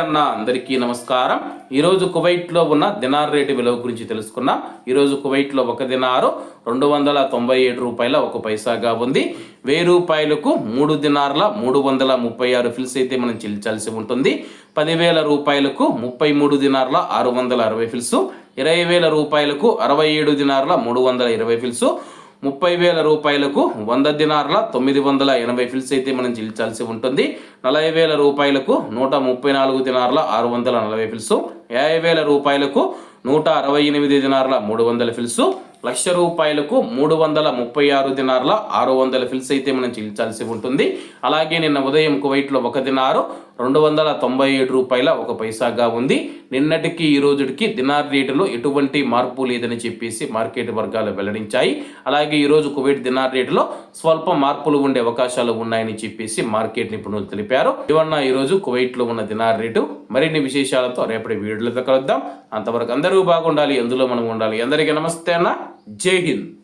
అన్న అందరికీ నమస్కారం. ఈరోజు కువైట్లో ఉన్న దినార్ రేటు విలువ గురించి తెలుసుకున్నాం. ఈరోజు కువైట్లో ఒక దినారు రెండు వందల తొంభై ఏడు రూపాయల ఒక పైసాగా ఉంది. వెయ్యి రూపాయలకు మూడు దినార్ల మూడు వందల ముప్పై ఆరు ఫిల్స్ అయితే మనం చెల్లించాల్సి ఉంటుంది. పదివేల రూపాయలకు ముప్పై మూడు దినార్ల ఆరు వందల అరవై ఫిల్స్. ఇరవై వేల రూపాయలకు అరవై ఏడు దినార్ల మూడు వందల ఇరవై ఫిల్స్. ముప్పై వేల రూపాయలకు వంద దినార్ల తొమ్మిది వందల ఎనభై ఫిల్స్ అయితే మనం చెల్లించాల్సి ఉంటుంది. నలభై వేల రూపాయలకు నూట ముప్పై నాలుగు దినార్ల ఆరు వందల నలభై ఫిల్స్. యాభై వేల రూపాయలకు నూట అరవై ఎనిమిది దినార్ల మూడు వందల ఫిల్సు. లక్ష రూపాయలకు మూడు వందల ముప్పై ఆరు దినార్ల ఆరు వందల ఫిల్స్ అయితే మనం చెల్లించాల్సి ఉంటుంది. అలాగే నిన్న ఉదయం కువైట్లో ఒక దినారు రెండు వందల తొంభై ఏడు రూపాయల ఒక పైసాగా ఉంది. నిన్నటికి ఈ రోజుకి దినార్ రేటులో ఎటువంటి మార్పు లేదని చెప్పేసి మార్కెట్ వర్గాలు వెల్లడించాయి. అలాగే ఈరోజు కువైట్ దినార్ రేటులో స్వల్ప మార్పులు ఉండే అవకాశాలు ఉన్నాయని చెప్పేసి మార్కెట్ నిపుణులు తెలిపారు. ఇవన్న ఈ రోజు కువైట్లో ఉన్న దినార్ రేటు. మరిన్ని విశేషాలతో రేపటి వీడియోలతో కలుద్దాం. అంతవరకు అందరూ బాగుండాలి ఎందులో మనం ఉండాలి. అందరికీ నమస్తే అన్న. జై హింద్.